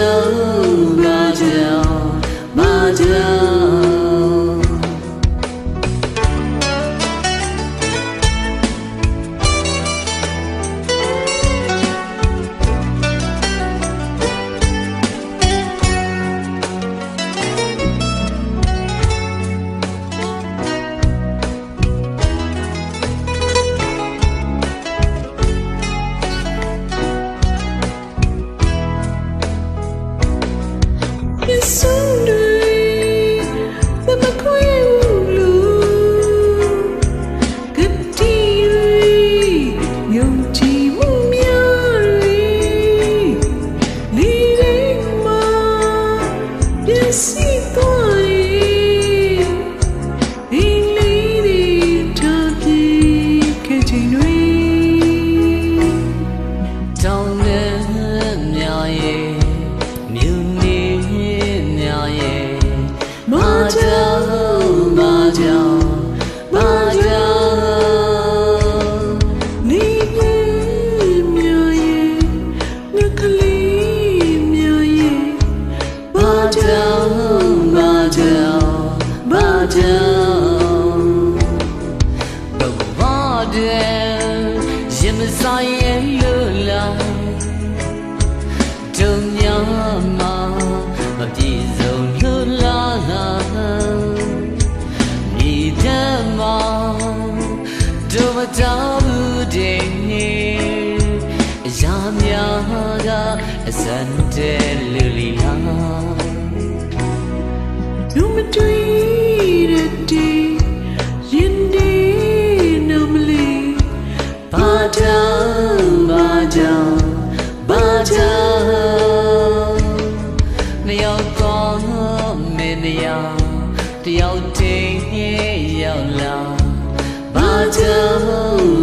Oh. တယ်ရင်မဆိုင်ရဲ့လို့လားဒုံညာမှာမပြည့်စုံလို့လားမိတယ်မှာဒုမတော်ဘူးတဲ့နေအရာများကအစံတဲ့လူလီလားဒုမတွေ့တဲ့ တရားတယောက်တည်းရောက်လာဘာကြောင့်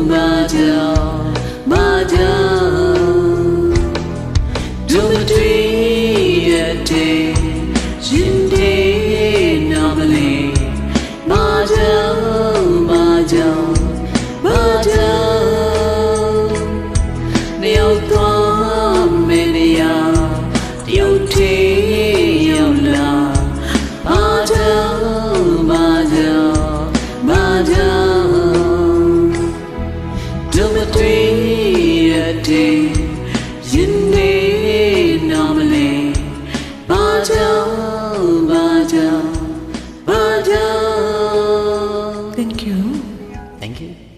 thinking?